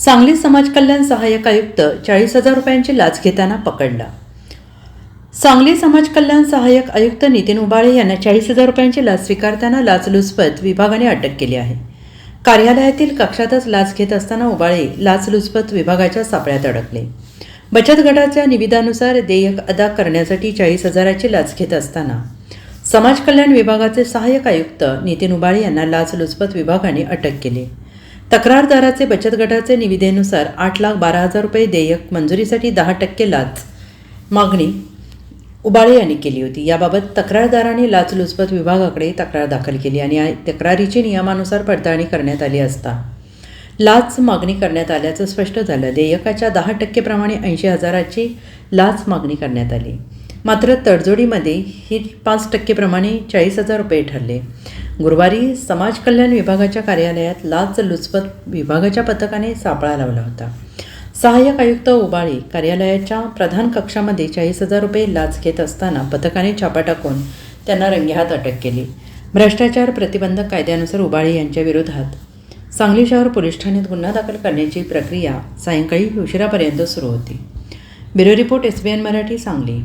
सांगली समाज कल्याण सहाय्यक आयुक्त चाळीस हजार रुपयांची लाच घेताना पकडला. सांगली समाज कल्याण सहाय्यक आयुक्त नितीन उबाळे यांना चाळीस हजार रुपयांची लाच स्वीकारताना लाचलुचपत विभागाने अटक केली आहे. कार्यालयातील कक्षातच लाच घेत असताना उबाळे लाचलुचपत विभागाच्या सापळ्यात अडकले. बचत गटाच्या निविदानुसार देयक अदा करण्यासाठी चाळीस हजाराची लाच घेत असताना समाज कल्याण विभागाचे सहाय्यक आयुक्त नितीन उबाळे यांना लाचलुचपत विभागाने अटक केली. तक्रारदाराचे बचत गटाचे निविदेनुसार आठ लाख बारा हजार रुपये देयक मंजुरीसाठी दहा टक्के लाच मागणी उबाळे यांनी केली होती. याबाबत तक्रारदाराने लाचलुचपत विभागाकडे तक्रार दाखल केली आणि तक्रारीची नियमानुसार पडताळणी करण्यात आली असता लाच मागणी करण्यात आल्याचं स्पष्ट झालं. देयकाच्या दहा टक्केप्रमाणे ऐंशी हजाराची लाच मागणी करण्यात आली. मात्र तडजोडीमध्ये ही पाच टक्केप्रमाणे चाळीस हजार रुपये ठरले. गुरुवारी समाज कल्याण विभागाच्या कार्यालयात लाच लुचपत विभागाच्या पथकाने सापळा लावला होता. सहाय्यक आयुक्त उबाळे कार्यालयाच्या प्रधान कक्षामध्ये चाळीस हजार रुपये लाच घेत असताना पथकाने छापा टाकून त्यांना रंगेहात अटक केली. भ्रष्टाचार प्रतिबंधक कायद्यानुसार उबाळे यांच्या विरोधात सांगली शहर पोलीस ठाण्यात गुन्हा दाखल करण्याची प्रक्रिया सायंकाळी उशिरापर्यंत सुरू होती. Bureau report S B N Marathi Sangli.